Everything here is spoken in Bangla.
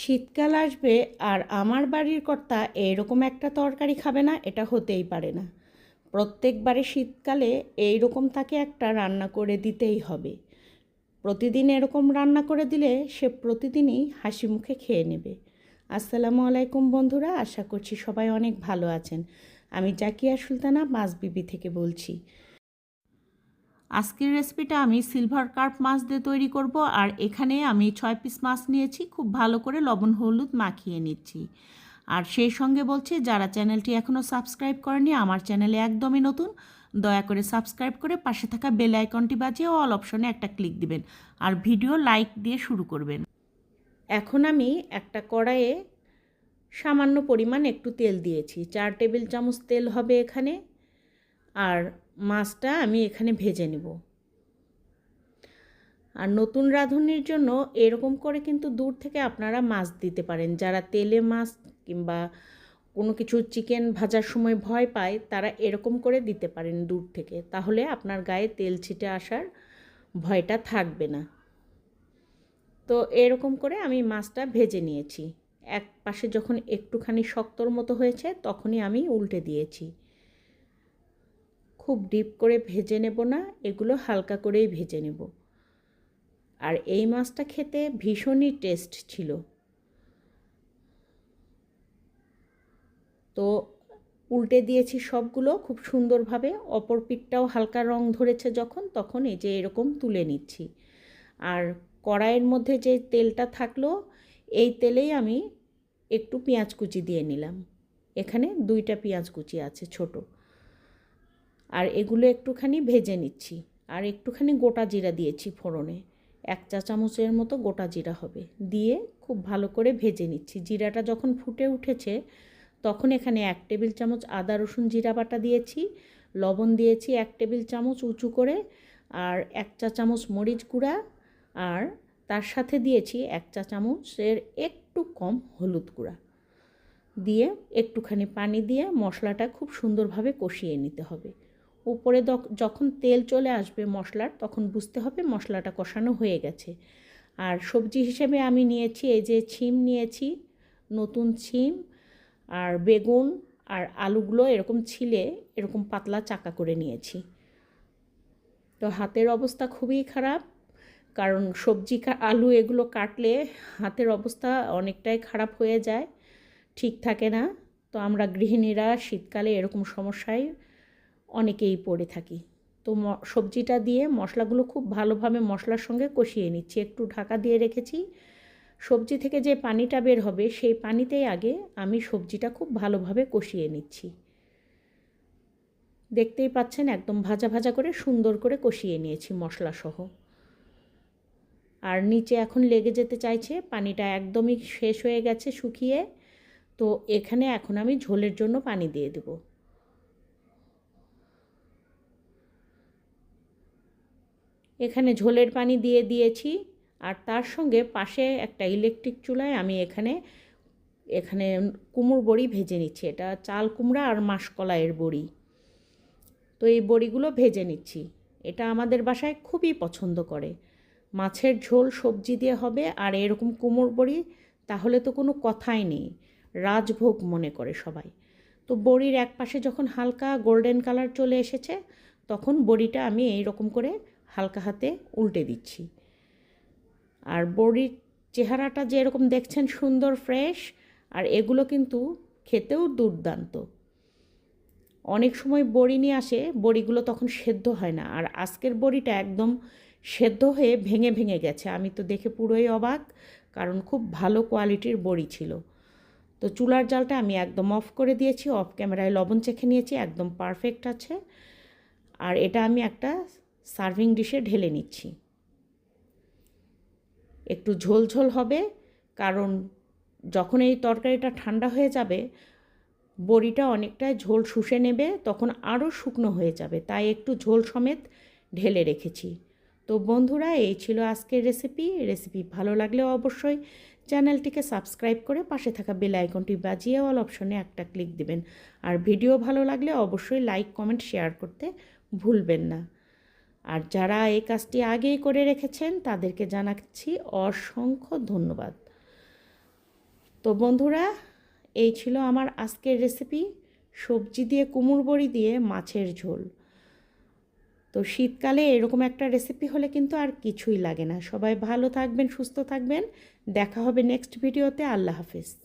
শীতকাল আসবে আর আমার বাড়ির কর্তা এইরকম একটা তরকারি খাবে না, এটা হতেই পারে না। প্রত্যেকবারে শীতকালে এই রকম তাকে একটা রান্না করে দিতেই হবে। প্রতিদিন এরকম রান্না করে দিলে সে প্রতিদিনই হাসি মুখে খেয়ে নেবে। আসসালামু আলাইকুম বন্ধুরা, আশা করছি সবাই অনেক ভালো আছেন। আমি জাকিয়া সুলতানা, মাছ বিবি থেকে বলছি। আজকের রেসিপিটা আমি সিলভার কার্প মাছ দিয়ে তৈরি করব আর এখানে আমি ছয় পিস মাছ নিয়েছি, খুব ভালো করে লবণ, হলুদ মাখিয়ে নিচ্ছি। আর সেই সঙ্গে বলছি, যারা চ্যানেলটি এখনও সাবস্ক্রাইব করেনি আমার চ্যানেলে একদমই নতুন, দয়া করে সাবস্ক্রাইব করে পাশে থাকা বেল আইকনটি বাজিয়ে অল অপশনে একটা ক্লিক দিবেন আর ভিডিও লাইক দিয়ে শুরু করবেন। এখন আমি একটা কড়াইয়ে সামান্য পরিমাণ একটু তেল দিয়েছি, চার টেবিল চামচ তেল হবে এখানে। আর মাছটা আমি এখানে ভেজে নেব। আর নতুন রাঁধুনির জন্য এরকম করে কিন্তু দূর থেকে আপনারা মাছ দিতে পারেন। যারা তেলে মাছ কিংবা কোনো কিছু চিকেন ভাজার সময় ভয় পায়, তারা এরকম করে দিতে পারেন দূর থেকে। তাহলে আপনার গায়ে তেল ছিটে আসার ভয়টা থাকবে না। তো এরকম করে আমি মাছটা ভেজে নিয়েছি। এক পাশে যখন একটুখানি শক্তর মতো হয়েছে, তখনই আমি উল্টে দিয়েছি। খুব ডিপ করে ভেজে নেব না, এগুলো হালকা করেই ভেজে নেব। আর এই মাছটা খেতে ভীষণই টেস্ট ছিল। তো উল্টে দিয়েছি সবগুলো খুব সুন্দরভাবে, অপর পিঠটাও হালকা রং ধরেছে যখন, তখন এই যে এরকম তুলে নিচ্ছি। আর কড়াইয়ের মধ্যে যে তেলটা থাকল, এই তেলেই আমি একটু পেঁয়াজ কুচি দিয়ে নিলাম। এখানে দুইটা পেঁয়াজ কুচি আছে ছোটো। আর এগুলো একটুখানি ভেজে নিচ্ছি। আর একটুখানি গোটা জিরা দিয়েছি ফোড়নে। এক চা চামচের মতো গোটা জিরা হবে। দিয়ে খুব ভালো করে ভেজে নিচ্ছি। জিরাটা যখন ফুটে উঠেছে, তখন এখানে এক টেবিল চামচ আদা, রসুন, জিরা বাটা দিয়েছি। লবণ দিয়েছি এক টেবিল চামচ উঁচু করে। আর এক চা চামচ মরিচ গুঁড়া। আর তার সাথে দিয়েছি এক চা চামচের একটু কম হলুদ গুঁড়া। দিয়ে একটুখানি পানি দিয়ে মশলাটা খুব সুন্দরভাবে কষিয়ে নিতে হবে। উপরে যখন তেল চলে আসবে মশলার, তখন বুঝতে হবে মশলাটা কষানো হয়ে গেছে। আর সবজি হিসেবে আমি নিয়েছি, এই যে ছিম নিয়েছি, নতুন ছিম, আর বেগুন, আর আলুগুলো এরকম ছিলে, এরকম পাতলা চাকা করে নিয়েছি। তো হাতের অবস্থা খুবই খারাপ, কারণ সবজি আলু এগুলো কাটলে হাতের অবস্থা অনেকটাই খারাপ হয়ে যায়, ঠিক থাকে না। তো আমরা গৃহিণীরা শীতকালে এরকম সমস্যায় অনেকেই পড়ে থাকি। তো সবজিটা দিয়ে মশলাগুলো খুব ভালোভাবে মশলার সঙ্গে কষিয়ে নিচ্ছি। একটু ঢাকা দিয়ে রেখেছি। সবজি থেকে যে পানিটা বের হবে, সেই পানিতেই আগে আমি সবজিটা খুব ভালোভাবে কষিয়ে নিচ্ছি। দেখতেই পাচ্ছেন, একদম ভাজা ভাজা করে সুন্দর করে কষিয়ে নিয়েছি মশলা সহ আর নিচে এখন লেগে যেতে চাইছে, পানিটা একদমই শেষ হয়ে গেছে শুকিয়ে। তো এখানে এখন আমি ঝোলের জন্য পানি দিয়ে দেবো। এখানে ঝোলের পানি দিয়ে দিয়েছি। আর তার সঙ্গে পাশে একটা ইলেকট্রিক চুলায় আমি এখানে এখানে কুমড়ো বড়ি ভেজে নিচ্ছি। এটা চাল কুমড়া আর মাসকলাইয়ের বড়ি। তো এই বড়িগুলো ভেজে নিচ্ছি। এটা আমাদের বাসায় খুবই পছন্দ করে। মাছের ঝোল সবজি দিয়ে হবে আর এরকম কুমড়ো বড়ি, তাহলে তো কোনো কথাই নেই। রাজভোগ মনে করে সবাই। তো বড়ির এক পাশে যখন হালকা গোল্ডেন কালার চলে এসেছে, তখন বড়িটা আমি এই রকম করে হালকা হাতে উল্টে দিচ্ছি। আর বড়ির চেহারাটা যে এরকম দেখছেন সুন্দর, ফ্রেশ, আর এগুলো কিন্তু খেতেও দুর্দান্ত। অনেক সময় বড়ি নিয়ে আসে, বড়িগুলো তখন সেদ্ধ হয় না, আর আজকের বড়িটা একদম সেদ্ধ হয়ে ভেঙে ভেঙে গেছে। আমি তো দেখে পুরোই অবাক, কারণ খুব ভালো কোয়ালিটির বড়ি ছিল। তো চুলার জালটা আমি একদম অফ করে দিয়েছি, অফ ক্যামেরায় লবণ চেখে নিয়েছি, একদম পারফেক্ট আছে। আর এটা আমি একটা সার্ভিং ডিশে ঢেলে নিচ্ছি। একটু ঝোল ঝোল হবে, কারণ যখন এই তরকারিটা ঠান্ডা হয়ে যাবে, বড়িটা অনেকটাই ঝোল শুষে নেবে, তখন আরও শুকনো হয়ে যাবে। তাই একটু ঝোল সমেত ঢেলে রেখেছি। তো বন্ধুরা, এই ছিল আজকের রেসিপি। রেসিপি ভালো লাগলে অবশ্যই চ্যানেলটিকে সাবস্ক্রাইব করে পাশে থাকা বেল আইকনটি বাজিয়ে অল অপশনে একটা ক্লিক দিবেন। আর ভিডিও ভালো লাগলে অবশ্যই লাইক, কমেন্ট, শেয়ার করতে ভুলবেন না। আর যারা এই কাজটি আগেই করে রেখেছেন, তাদেরকে জানাচ্ছি অসংখ্য ধন্যবাদ। তো বন্ধুরা, এই ছিল আমার আজকের রেসিপি সবজি দিয়ে কুমড় বড়ি দিয়ে মাছের ঝোল। তো শীতকালে এরকম একটা রেসিপি হলে কিন্তু আর কিছুই লাগে না। সবাই ভালো থাকবেন, সুস্থ থাকবেন। দেখা হবে নেক্সট ভিডিওতে আল্লাহ হাফিজ।